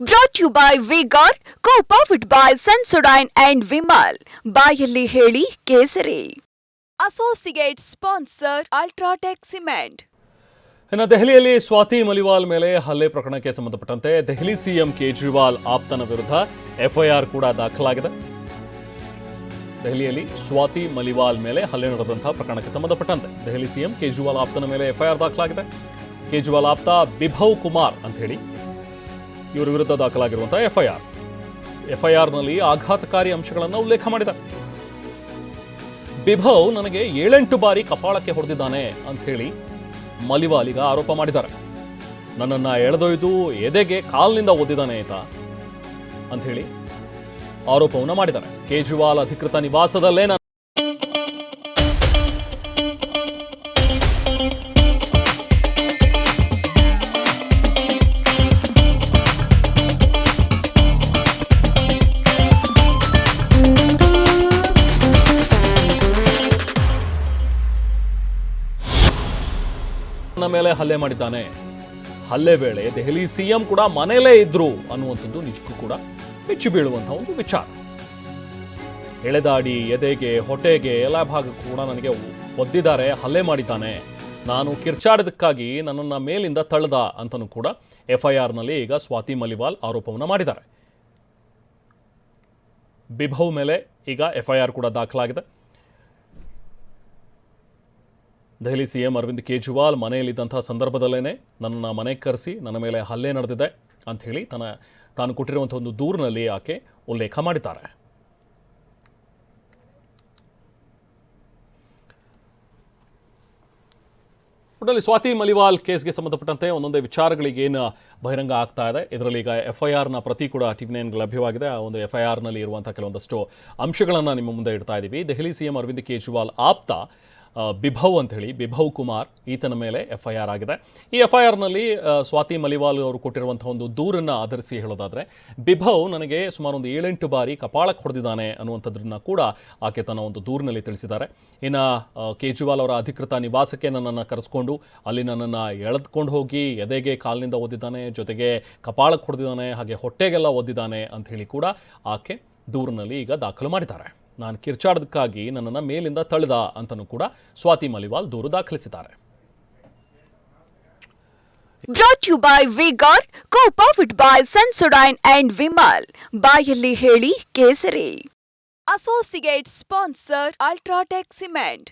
Brought you by vigour co powered by Sensodyne and Vimal ಬಾಯಲ್ಲಿ ಹೇಳಿ ಕೇಸರಿ. Associate sponsor UltraTech cement ಇನ್ನು ದೆಹಲಿಯಲ್ಲಿ ಸ್ವಾತಿ ಮಲಿವಾಲ್ ಮೇಲೆ ಹಲ್ಲೆ ಪ್ರಕರಣಕ್ಕೆ ಸಂಬಂಧಪಟ್ಟಂತೆ ದೆಹಲಿ ಸಿಎಂ ಕೇಜ್ರಿವಾಲ್ ಆಪ್ತನ ವಿರುದ್ಧ ಎಫ್ಐಆರ್ ಕೂಡ ದಾಖಲಾಗಿದೆ. ದೆಹಲಿಯಲ್ಲಿ ಸ್ವಾತಿ ಮಲಿವಾಲ್ ಮೇಲೆ ಹಲ್ಲೆ ನಡೆದಂತಹ ಪ್ರಕರಣಕ್ಕೆ ಸಂಬಂಧಪಟ್ಟಂತೆ ದೆಹಲಿ ಸಿಎಂ ಕೇಜ್ರಿವಾಲ್ ಆಪ್ತನ ಮೇಲೆ ಎಫ್ಐಆರ್ ದಾಖಲಾಗಿದೆ. ಕೇಜ್ರಿವಾಲ್ ಆಪ್ತ ಬಿಭವ್ ಕುಮಾರ್ ಅಂತ ಹೇಳಿ ಇವರ ವಿರುದ್ಧ ದಾಖಲಾಗಿರುವಂತಹ ಎಫ್ಐಆರ್. ಎಫ್ಐಆರ್ನಲ್ಲಿ ಆಘಾತಕಾರಿ ಅಂಶಗಳನ್ನು ಉಲ್ಲೇಖ ಮಾಡಿದ್ದಾರೆ ಬಿಭವ್ ನನಗೆ ಏಳೆಂಟು ಬಾರಿ ಕಪಾಳಕ್ಕೆ ಹೊಡೆದಿದ್ದಾನೆ ಅಂತ ಹೇಳಿ ಮಲಿವಾಲಿಗ ಆರೋಪ ಮಾಡಿದ್ದಾರೆ. ನನ್ನನ್ನು ಎಳೆದೊಯ್ದು ಎದೆಗೆ ಕಾಲಿನಿಂದ ಆಯ್ತಾ ಅಂತ ಹೇಳಿ ಆರೋಪವನ್ನು ಮಾಡಿದ್ದಾರೆ. ಕೇಜ್ರಿವಾಲ್ ಅಧಿಕೃತ ನಿವಾಸದಲ್ಲೇ ನನ್ನ ನನ್ನ ಮೇಲೆ ಹಲ್ಲೆ ಮಾಡಿದ್ದಾನೆ. ಹಲ್ಲೆ ವೇಳೆ ದೆಹಲಿ ಸಿಎಂ ಕೂಡ ಮನೆಯಲ್ಲೇ ಇದ್ರು ಅನ್ನುವಂಥದ್ದು ನಿಜಕ್ಕೂ ಕೂಡ ಬೆಚ್ಚಿ ಬೀಳುವಂತಹ ಒಂದು ವಿಚಾರ. ಎಳೆದಾಡಿ ಎದೆಗೆ, ಹೊಟ್ಟೆಗೆ ಎಲ್ಲ ಭಾಗಕ್ಕೂ ಕೂಡ ನನಗೆ ಒದ್ದಿದ್ದಾರೆ, ಹಲ್ಲೆ ಮಾಡಿದ್ದಾನೆ. ನಾನು ಕಿರ್ಚಾಡೋದಕ್ಕಾಗಿ ನನ್ನನ್ನು ಮೇಲಿಂದ ತಳ್ದ ಅಂತಲೂ ಕೂಡ ಎಫ್ ಐ ಆರ್ನಲ್ಲಿ ಈಗ ಸ್ವಾತಿ ಮಲಿವಾಲ್ ಆರೋಪವನ್ನು ಮಾಡಿದ್ದಾರೆ. ಬಿಭವ್ ಮೇಲೆ ಈಗ ಎಫ್ ಐ ಆರ್ ಕೂಡ ದಾಖಲಾಗಿದೆ. ದೆಹಲಿ ಸಿಎಂ ಅರವಿಂದ್ ಕೇಜ್ರಿವಾಲ್ ಮನೆಯಲ್ಲಿದ್ದಂಥ ಸಂದರ್ಭದಲ್ಲೇ ನನ್ನನ್ನು ಮನೆಗೆ ಕರೆಸಿ ನನ್ನ ಮೇಲೆ ಹಲ್ಲೆ ನಡೆದಿದೆ ಅಂಥೇಳಿ ತನ್ನ ತಾನು ಕೊಟ್ಟಿರುವಂಥ ಒಂದು ದೂರಿನಲ್ಲಿ ಆಕೆ ಉಲ್ಲೇಖ ಮಾಡಿದ್ದಾರೆ. ಒಟ್ಟಲ್ಲಿ ಸ್ವಾತಿ ಮಲಿವಾಲ್ ಕೇಸ್ಗೆ ಸಂಬಂಧಪಟ್ಟಂತೆ ಒಂದೊಂದೇ ವಿಚಾರಗಳಿಗೆ ಏನು ಬಹಿರಂಗ ಆಗ್ತಾ ಇದೆ. ಇದರಲ್ಲಿ ಈಗ ಎಫ್ ಐ ಆರ್ನ ಪ್ರತಿ ಕೂಡ ಟಿವಿ ನೈನ್ಗೆ ಲಭ್ಯವಾಗಿದೆ. ಆ ಒಂದು ಎಫ್ ಐ ಆರ್ನಲ್ಲಿ ಇರುವಂಥ ಕೆಲವೊಂದಷ್ಟು ಅಂಶಗಳನ್ನು ನಿಮ್ಮ ಮುಂದೆ ಇಡ್ತಾ ಇದ್ದೀವಿ ದೆಹಲಿ ಸಿ ಎಂ ಅರವಿಂದ್ ಕೇಜ್ರಿವಾಲ್ ಆಪ್ತ ಬಿಭವ್ ಅಂತ ಹೇಳಿ ಬಿಭವ್ ಕುಮಾರ್ ಈತನ ಮೇಲೆ ಎಫ್ ಐ ಆರ್ ಆಗಿದೆ. ಈ ಎಫ್ ಐ ಆರ್ನಲ್ಲಿ ಸ್ವಾತಿ ಮಲಿವಾಲ್ ಅವರು ಕೊಟ್ಟಿರುವಂಥ ಒಂದು ದೂರನ್ನು ಆಧರಿಸಿ ಹೇಳೋದಾದರೆ, ಬಿಭವ್ ನನಗೆ ಸುಮಾರು ಒಂದು ಏಳೆಂಟು ಬಾರಿ ಕಪಾಳಕ್ಕೆ ಹೊಡೆದಿದ್ದಾನೆ ಅನ್ನುವಂಥದ್ದನ್ನ ಕೂಡ ಆಕೆ ತನ್ನ ಒಂದು ದೂರಿನಲ್ಲಿ ತಿಳಿಸಿದ್ದಾರೆ. ಇನ್ನು ಕೇಜ್ರಿವಾಲ್ ಅವರ ಅಧಿಕೃತ ನಿವಾಸಕ್ಕೆ ನನ್ನನ್ನು ಕರೆಸ್ಕೊಂಡು, ಅಲ್ಲಿ ನನ್ನನ್ನು ಎಳೆದುಕೊಂಡು ಹೋಗಿ, ಎದೆಗೆ ಕಾಲಿನಿಂದ ಓದಿದ್ದಾನೆ, ಜೊತೆಗೆ ಕಪಾಳಕ್ಕೆ ಹೊಡೆದಿದ್ದಾನೆ, ಹಾಗೆ ಹೊಟ್ಟೆಗೆಲ್ಲ ಓದಿದ್ದಾನೆ ಅಂತ ಹೇಳಿ ಕೂಡ ಆಕೆ ದೂರಿನಲ್ಲಿ ಈಗ ದಾಖಲು ಮಾಡಿದ್ದಾರೆ. ನಾನು ಕಿರ್ಚಾಡೋದಕ್ಕಾಗಿ ನನ್ನನ್ನು ಮೇಲಿಂದ ತಳೆದ ಅಂತಲೂ ಕೂಡ ಸ್ವಾತಿ ಮಲಿವಾಲ್ ದೂರು ದಾಖಲಿಸಿದ್ದಾರೆ. Brought you by vigour co powered by Sensodyne and Vimal ಬಾಯಲ್ಲಿ ಹೇಳಿ ಕೇಸರಿ. Associate sponsor UltraTech cement